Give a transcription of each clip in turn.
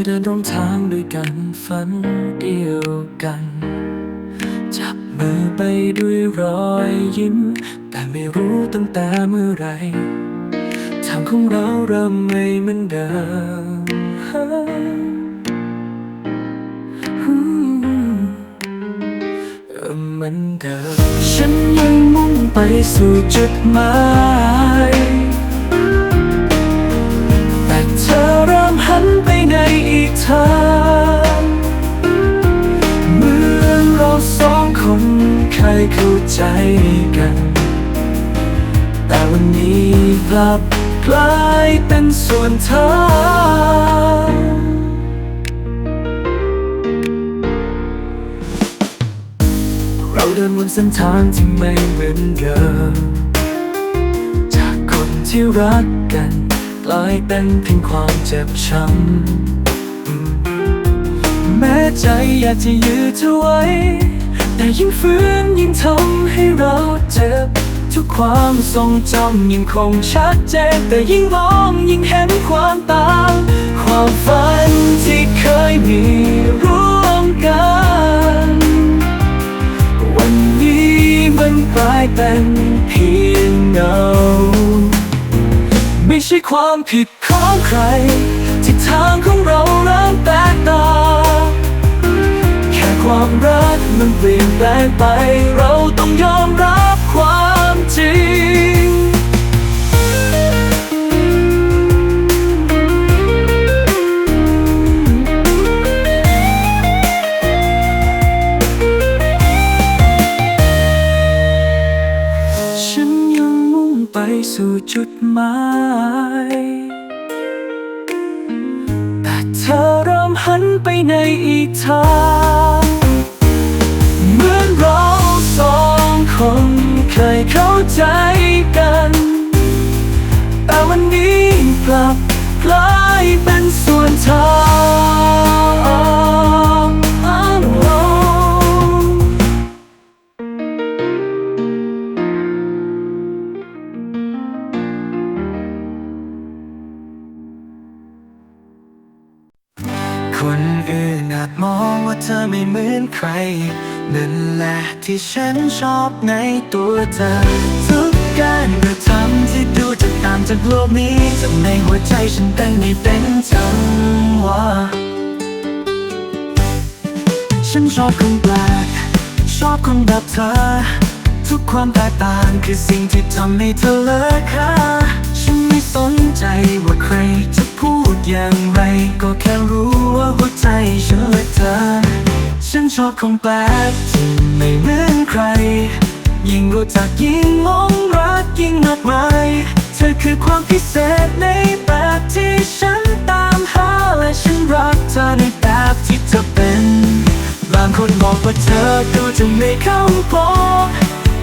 ยเดินร่วมทางด้วยกันฝันเดียวกัน จับมือไปด้วยรอยยิ้ม แต่ไม่รู้ตั้งแต่เมื่อไรทางของเราเริ่มไม่เหมือนเดิมเริ่มเหมือนเดิมฉันยังมุ่งไปสู่จุดหมาย หันไปในอีกทางเหมือนเราสองคนเคยเข้าใจกัน แต่วันนี้กลับกลายเป็นส่วนทางเราเดินบนเส้นทางที่ไม่เหมือนเดิมจากคนที่รักกัน กลายเป็นเพียงความเจ็บช้ำแม้ใจอยากจะยืดเธอไว้ แต่ยิ่งฝืนยิ่งทำให้เราเจ็บ ทุกความทรงจำยังคงชัดเจนแต่ยิ่งมองยิ่งเห็นความต่างความฝันที่เคยมีร่วมกัน วันนี้มันกลายเป็นเพียงเงา ไม่ใช่ความผิดของใคร ที่ทางของเราเริ่มแตกต่างแค่ความรักมันเปลี่ยนแปลงไป เราต้องยอมรับความ คนอื่นอาจมองว่าเธอไม่เหมือนใคร นั่นแหละที่ฉันชอบในตัวเธอ ทุกการกระทำที่ดูจะตามจากโลกนี้ทำในหัวใจฉันเต้นไม่เป็นจังหวะฉันชอบคนแปลก ชอบคนแบบเธอ ทุกความแตกต่างคือสิ่งที่ทำให้เธอเลิกค่า สนใจว่าใครจะพูดอย่างไร ก็แค่รู้ว่าหัวใจเลือเธอ ฉันชอบของแปลกที่ไม่เหมือนใคร ยิ่งรู้จักยิ่งหลงรักยิ่งมากมายเธอคือความพิเศษในแบบที่ฉันตามหาและฉันรักเธอในแบบที่เธอเป็นบางคนบอกว่าเธอดูจะไม่เข้าพอ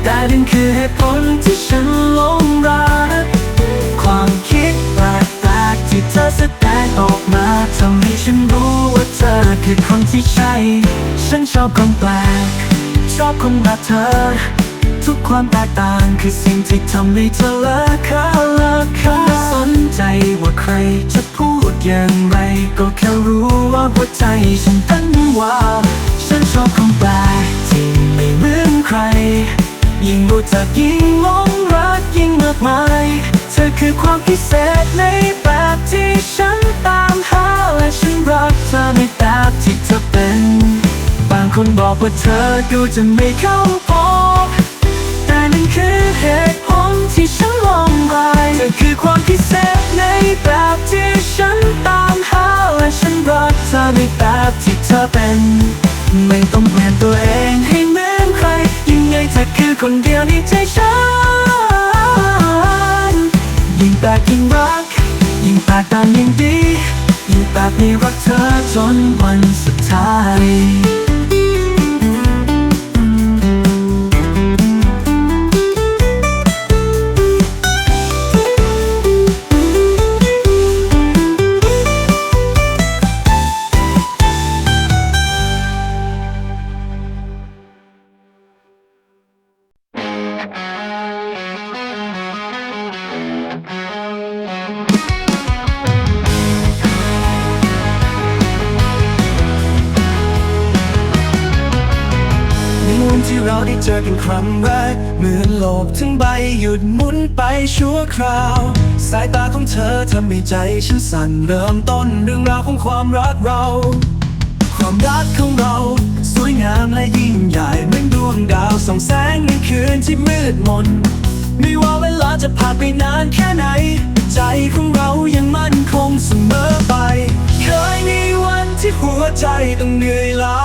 แต่นั่นคือเหตุผลที่ฉันหลงรัก ที่เธอแสดงออกมาทำให้ฉันรู้ว่าเธอคือคนที่ใช่ ฉันชอบคนแปลก ชอบคนแบบเธอ ทุกความแตกต่างคือสิ่งที่ทำให้เธอเลิกเขาเลิกเขาไม่สนใจว่าใครจะพูดอย่างไร ก็แค่รู้ว่าหัวใจฉันเต้นว่า ฉันชอบคนแปลกที่ไม่เหมือนใคร ยิ่งรู้จักยิ่งหลงรักยิ่งมากมาย เธอคือความพิเศษในแบบที่ฉันตามหาและฉันรักเธอในแบบที่เธอเป็น บางคนบอกว่าเธอดูจะไม่เข้าพบแต่นั่นคือเหตุผลที่ฉันลงไปเธอคือความพิเศษในแบบที่ฉันตามหาและฉันรักเธอในแบบที่เธอเป็น ไม่ต้องเปลี่ยนตัวเองให้ ธอคือคนเดียวในใจฉัน ยิ่งแปลกยิ่งรัก ยิ่งแตกตามยิ่งดี ยิ่งแตกนี้รักเธอจนวันสุดท้าย เราได้เจอกันครั้งแรกเหมือนโลกทั้งใบหยุดหมุนไปชั่วคราว สายตาของเธอทำให้ใจฉันสั่นเริ่มต้นเรื่องราวของความรักเรา ความรักของเรา สวยงามและยิ่งใหญ่เหมือนดวงดาวส่องแสงในคืนที่มืดมนไม่ว่าเวลาจะผ่านไปนานแค่ไหน ใจของเรายังมั่นคงเสมอไป เคยมีวันที่หัวใจต้องเหนื่อยล้า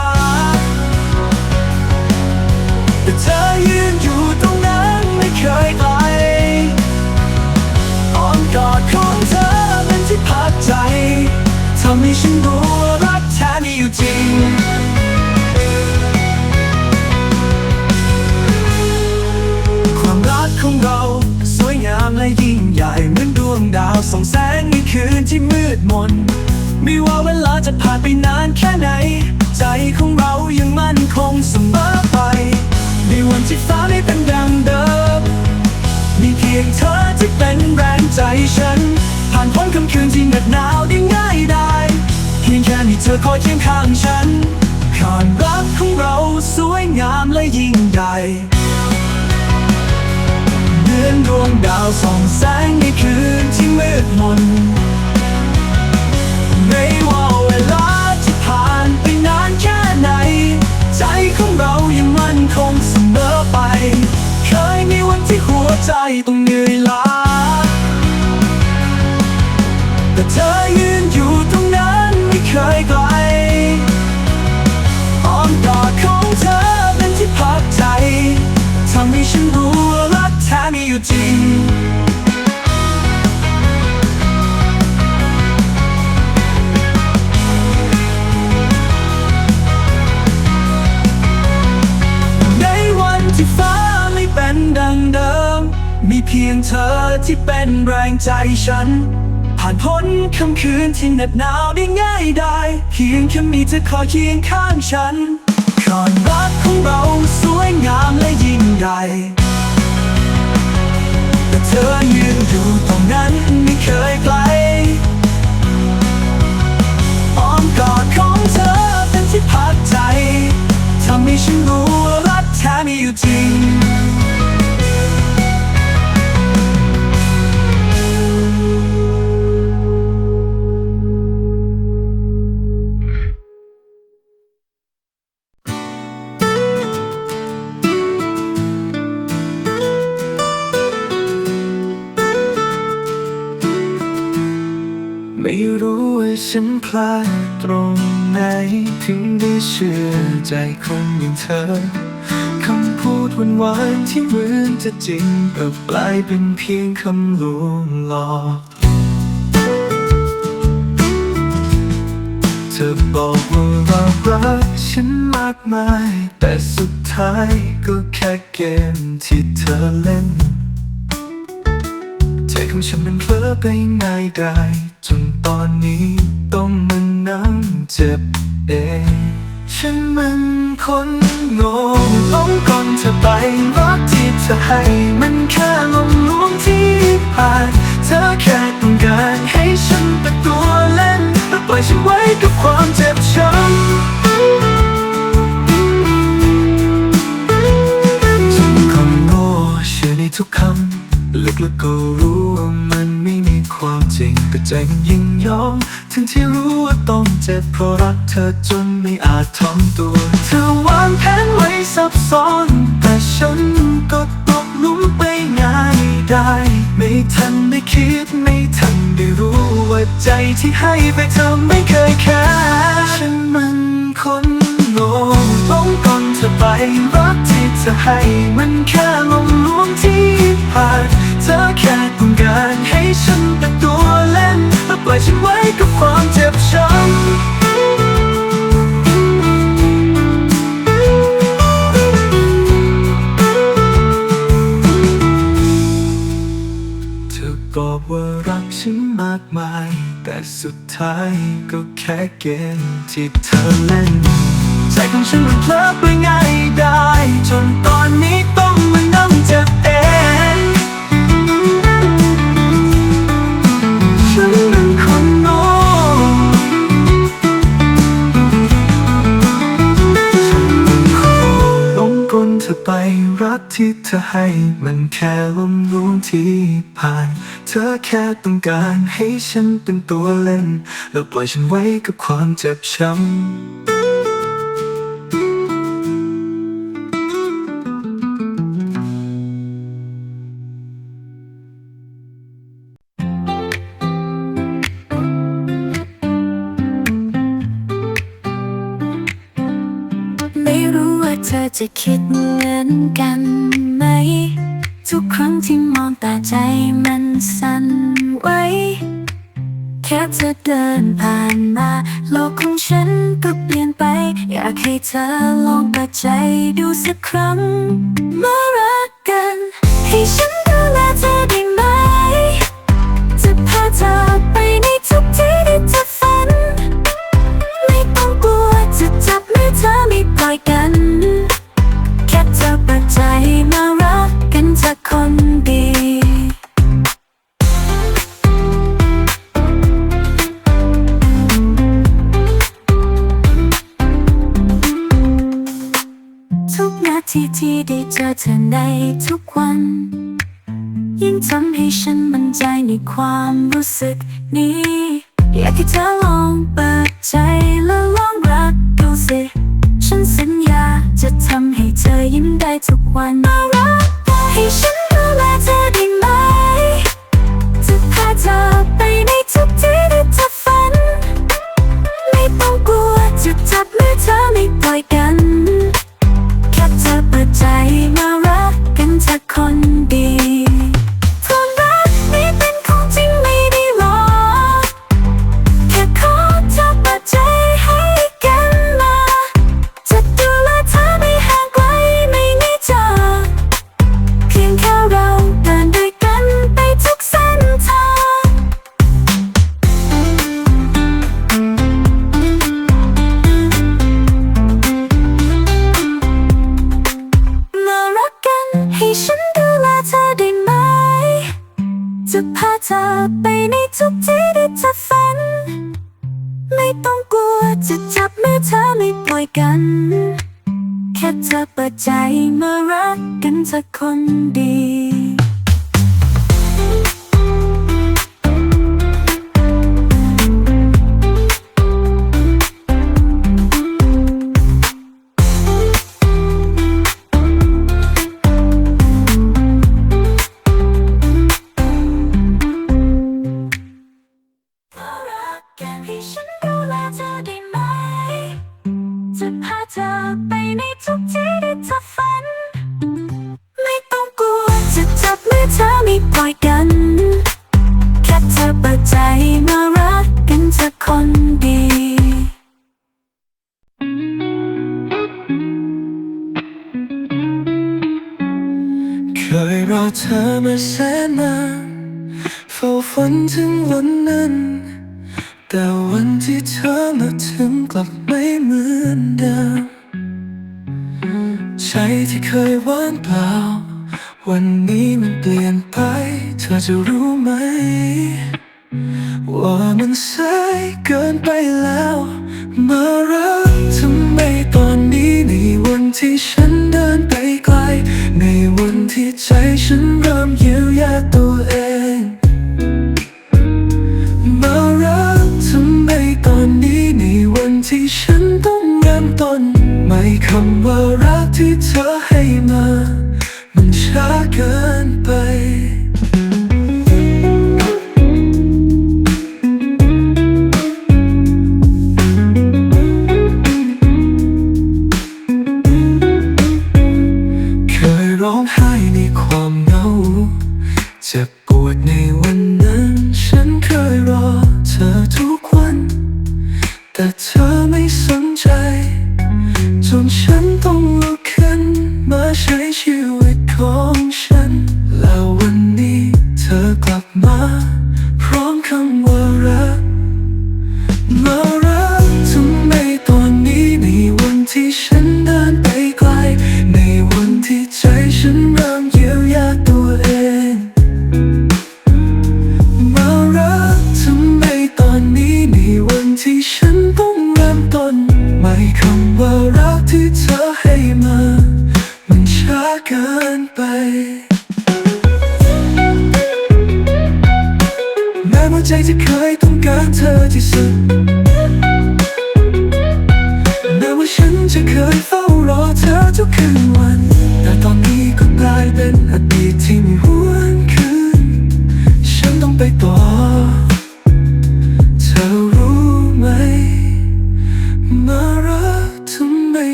แต่เธอยืนอยู่ตรงนั้นไม่เคยไกลอ้อมกอดของเธอเป็นที่พักใจทำให้ฉันรู้ว่ารักแท้มีอยู่จริงความรักของเราสวยงามและยิ่งใหญ่เหมือนดวงดาวส่องแสงในคืนที่มืดมนไม่ว่าเวลาจะผ่านไปนานแค่ไหน ใจของเรายังมั่นคงเสมอไป ในวันที่ฟ้าไม่เป็นดังเดิม มีเพียงเธอที่เป็นแรงใจฉัน ผ่านพ้นค่ำคืนที่เหน็บหนาวได้ง่ายได้ เพียงแค่มีเธอคอยเคียงข้างฉันความรักของเราสวยงามและยิ่งใหญ่เหมือนดวงดาวส่องแสงในคืนที่มืดมนไม่ว่าเวลาที่ผ่านไปนานแค่ไหน ใจของเรายังมั่นคง ไป เคยมีวันที่หัวใจต้องเหนื่อยล้า แต่เธอยืนอยู่ตรงนั้นไม่เคยไกล เป็นแรงใจฉัน ผ่านพ้นค่ำคืนที่เหน็บหนาวได้ง่ายได้เพียงแค่มีเธอคอยเคียงข้างฉันความรักของเราสวยงามและยิ่งใหญ่แต่เธอยืนอยู่ตรงนั้นไม่เคยไกลอ้อมกอดของเธอเป็นที่พักใจทำให้ฉันรู้ว่ารักแท้มีอยู่จริง ลาดตรงไหนถึงได้เชื่อใจคนอย่างเธอ คำพูดหวานๆที่เหมือนจะจริงกลับกลายเป็นเพียงคำลวงหลอกเธอบอกว่าเรารักฉันมากมาย แต่สุดท้ายก็แค่เกมที่เธอเล่น ใจของฉันมันเพลอไปง่ายได้ จนตอนนี้ต้องมานั่งเจ็บเองฉันมันคนโง่หลงก่อนเธอไปรักที่เธอให้มันแค่ลมลวงที่ผ่าน เธอแค่ต้องการให้ฉันเป็นตัวเล่นและปล่อยฉันไว้กับความเจ็บช้ำฉันคนโง่เชื่อในทุกคำลึกๆก็รู้ว่ามัน ความจริงแต่ใจมันยิ่งยอมถึงที่รู้ว่าต้องเจ็บเพราะรักเธอจนไม่อาจทำตัว เธอวางแผนไว้ซับซ้อน แต่ฉันก็ตกหลุมไปง่ายได้ ไม่ทันได้คิดไม่ทันได้รู้ว่าใจที่ให้ไปเธอไม่เคยแค่ฉันมันคนโง่หลงก่อนเธอไปรักที่เธอให้มันแค่ลมลวงที่ผ่านเธอแค่ต้องการให้ฉัน ท้ายก็แค่เกมที่เธอเล่น ใจของฉันมันเพลิดไปง่ายได้ จนตอนนี้ต้องมานั่งเจ็บ ที่เธอให้มันแค่ลมรู้ที่ผ่าน เธอแค่ต้องการให้ฉันเป็นตัวเล่น แล้วปล่อยฉันไว้กับความเจ็บช้ำจะคิด ให้ฉันมั่นใจในความรู้สึกนี้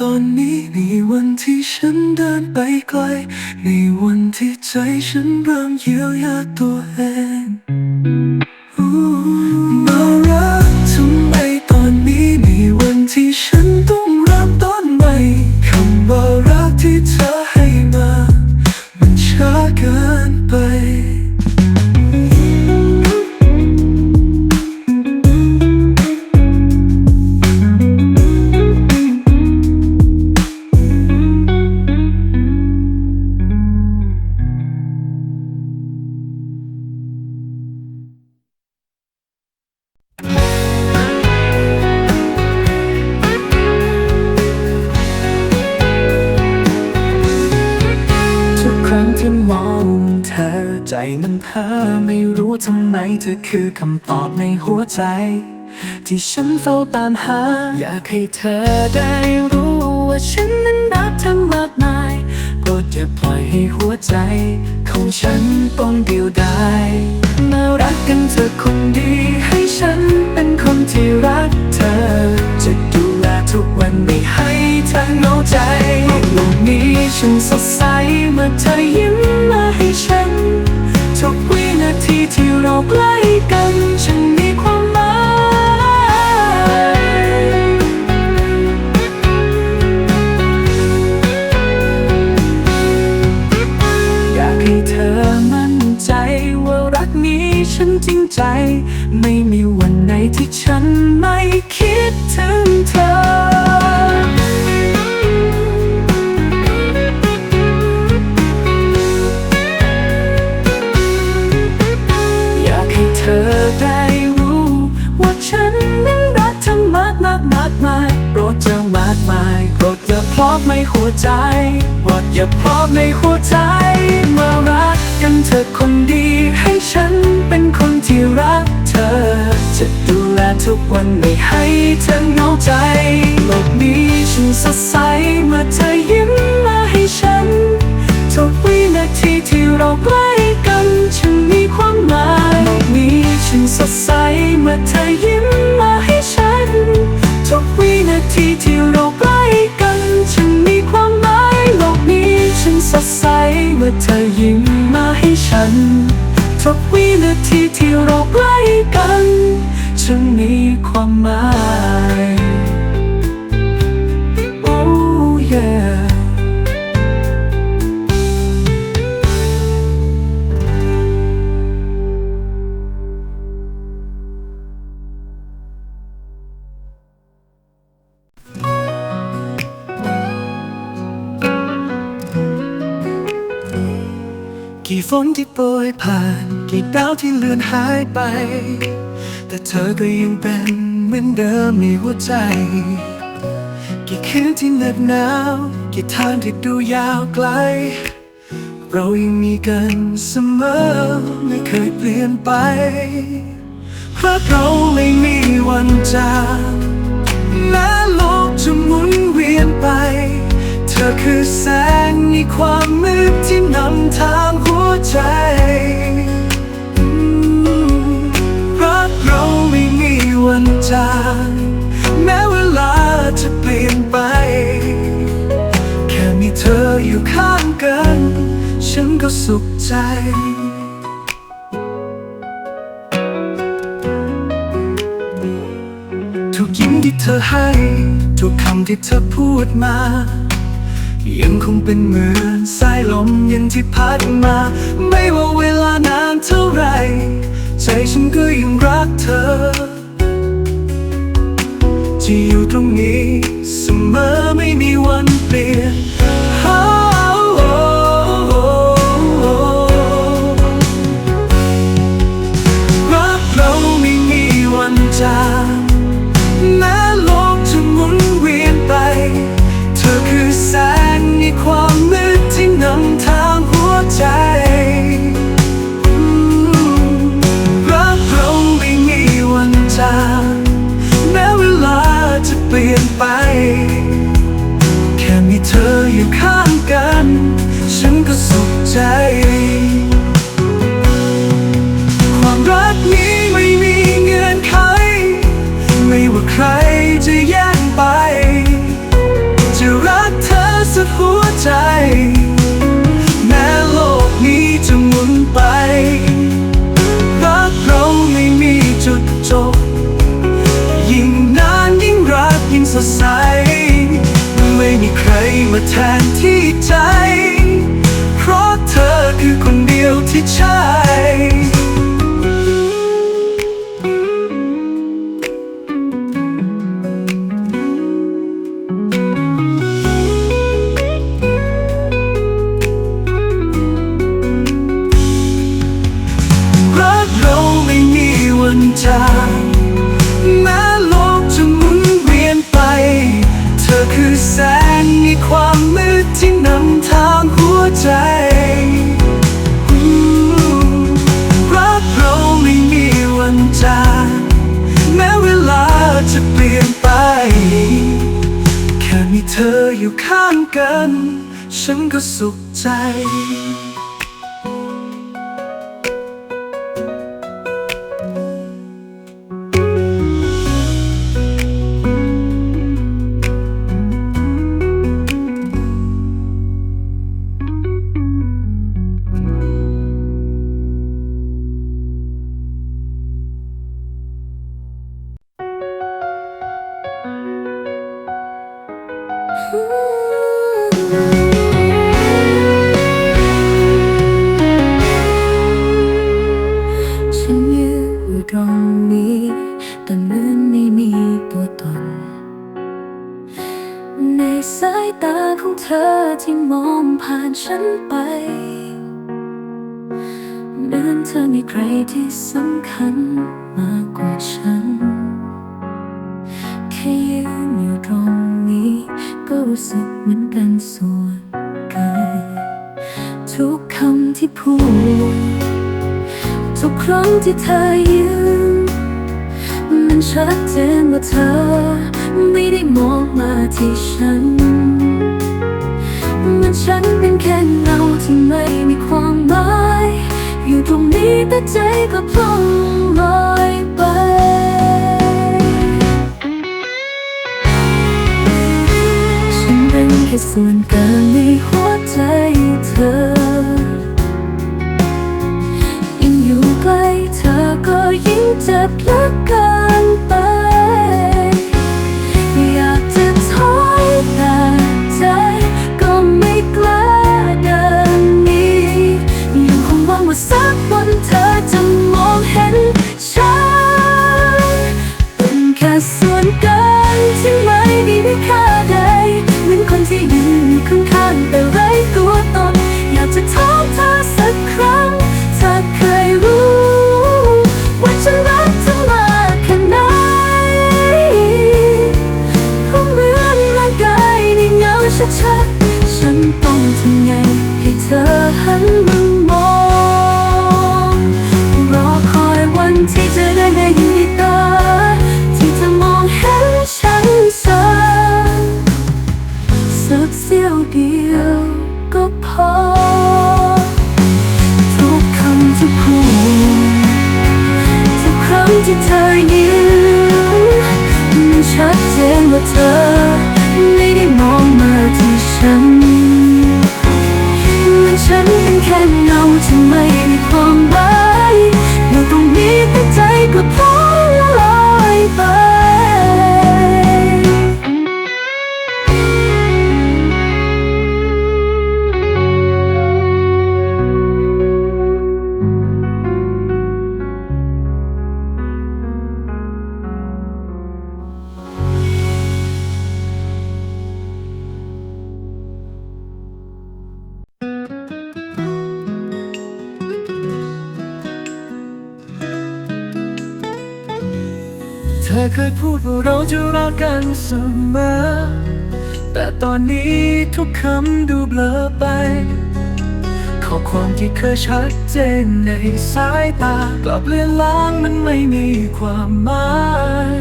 ตอนนี้ในวันที่ฉันเดินไปไกล ในวันที่ใจฉันเริ่มเยียวยาตัวเอง ใจมันเพ้อไม่รู้ทำไมเธอคือคำตอบในหัวใจ ที่ฉันเฝ้าตามหา อยากให้เธอได้รู้ว่าฉันนั้นรักเธอมากมายโปรดอย่าปล่อยให้หัวใจ ของฉันต้องเดียวดายมารักกันเธอคนดีให้ฉันเป็นคนที่รักเธอ จะดูแลทุกวันไม่ให้เธอเหงาใจโลกนี้ฉันสดใสเมื่อเธอยิ้มมาให้ฉัน ทุกวินาทีที่เราใกล้กัน ฉันมีความหมาย อยากให้เธอมั่นใจว่ารักนี้ฉันจริงใจ ไม่มีวันไหนที่ฉันไม่คิด วใจโปรดอย่าพอบในหัวใจ มารักกันเธอคนดี ให้ฉันเป็นคนที่รักเธอ จะดูแลทุกวันไม่ให้เธอเหงาใจ โลกนี้ฉันสดใสเมื่อเธอยิ้มมาให้ฉัน ทุกวินาทีที่เราใกล้กันฉันมีความหมายโลกนี้ฉันสดใสเมื่อเธอยิ้มมาให้ฉัน ทุกวินาที อเธอยิ้มมาให้ฉันทุกวินาทีที่เราใกล้กันฉันมีความหมาย นที่โปรยผ่านกี่ดาวที่เลือนหายไป แต่เธอก็ยังเป็นเหมือนเดิมในหัวใจ กี่คืนที่เหน็บหนาวกี่ทางที่ดูยาวไกล เรายังมีกันเสมอไม่เคยเปลี่ยนไปเพราะเราไม่มีวันจากแม้โลกจะหมุนเวียนไป เธอคือแสงในความมืดที่นำทางหัว ใจรักเราไม่มีวันจางแม้เวลาจะเปลี่ยนไป แค่มีเธออยู่ข้างกัน ฉันก็สุขใจทุกยิ้มที่เธอให้ ทุกคำที่เธอพูดมา ยังคงเป็นเหมือนสายลมเย็นที่พัดมา ไม่ว่าเวลานานเท่าไรใจฉันก็ยังรักเธอจะอยู่ตรงนี้เสมอไม่มีวันเปลี่ยน งสดใส ไม่มีใครมาแทนที่ใจ เพราะเธอคือคนเดียวที่ใช่รักเราไม่มีวันจาง ใจรักเราไม่มีวันจางแม้เวลาจะเปลี่ยนไป แค่มีเธออยู่ข้างกัน ฉันก็สุขใจ สึกเหมือนเป็นส่วนเกินทุกคำที่พูด ทุกครั้งที่เธอยืนมันชัดเจนว่าเธอ ไม่ได้มองมาที่ฉัน มันฉันเป็นแค่เงาที่ไม่มีความหมาย อยู่ตรงนี้แต่ใจก็พลงลอย ส่วนเกินในหัวใจเธอ ที่เธอยิ้มันชัดเจนว่าเธอ ไม่ได้มองมาที่ฉันมันฉันเป็นแค่เงาที่ไม่มีความหมายอยู่ตรงนี้แต่ใจก็พร้อมลอยไป เสมอ แต่ตอนนี้ทุกคำดูเบลอไป ข้อความที่เคยชัดเจนในสายตากลับเลือนลางมันไม่มีความหมาย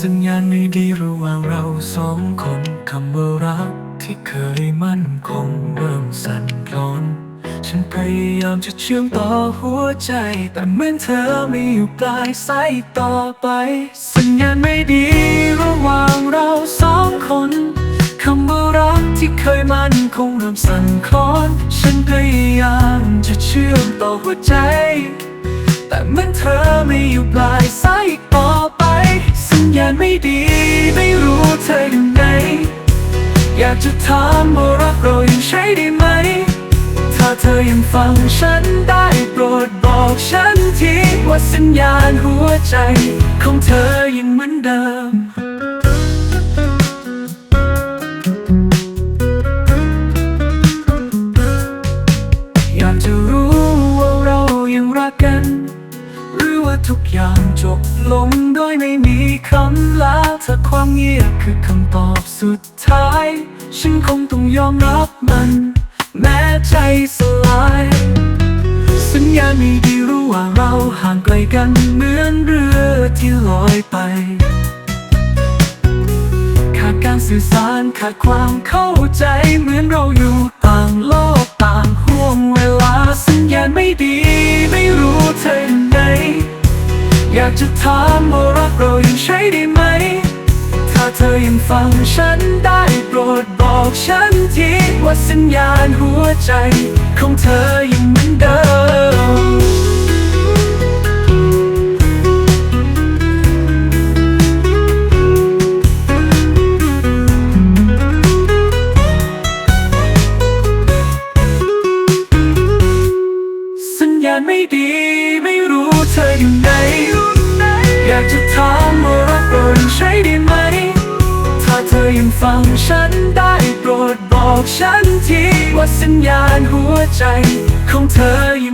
สัญญาณไม่ดีระหว่างเราสองคนคำว่ารักที่เคยมั่นคงเริ่มสั่นคลอน ฉันพยายามจะเชื่อมต่อหัวใจ แต่เหมือนเธอไม่อยู่ปลายสายต่อไป สัญญาณไม่ดีระหว่างเราสองคนคำว่ารักที่เคยมันคงเริ่มสั่นคลอน ฉันพยายามจะเชื่อมต่อหัวใจ แต่เหมือนเธอไม่อยู่ปลายสายต่อไป สัญญาณไม่ดีไม่รู้เธออยู่ไหนอยากจะถามว่ารักเรายังใช้ได้ไหม ถ้าเธอยังฟังฉันได้โปรดบอกฉันทีว่าสัญญาณหัวใจ ของเธอยังเหมือนเดิมอยากจะรู้ว่าเรายังรักกัน หรือว่าทุกอย่างจบลงโดยไม่มีคำลาถ้าความเงียบคือคำตอบสุดท้าย ฉันคงต้องยอมรับมัน แม้ใจสลาย สัญญาณไม่ดีรู้ว่าเราห่างไกลกันเหมือนเรือที่ลอยไป ขาดการสื่อสารขาดความเข้าใจเหมือนเราอยู่ต่างโลกต่างห่วงเวลาสัญญาณไม่ดี ไม่รู้เธออยู่ไหนอยากจะถามว่ารักเรายังใช้ได้ไหม ถ้าเธอยังฟังฉันได้โปรดบอกฉัน ว่าสัญญาณหัวใจ ของเธอยังเหมือนเดิมสัญญาณไม่ดีไม่รู้เธออยู่ไหน อยากจะถามว่ารักเราใช้ได้ไหม ถ้าเธอยังฟังฉัน ฉันทีว่าสัญญาณหัวใจของเธอ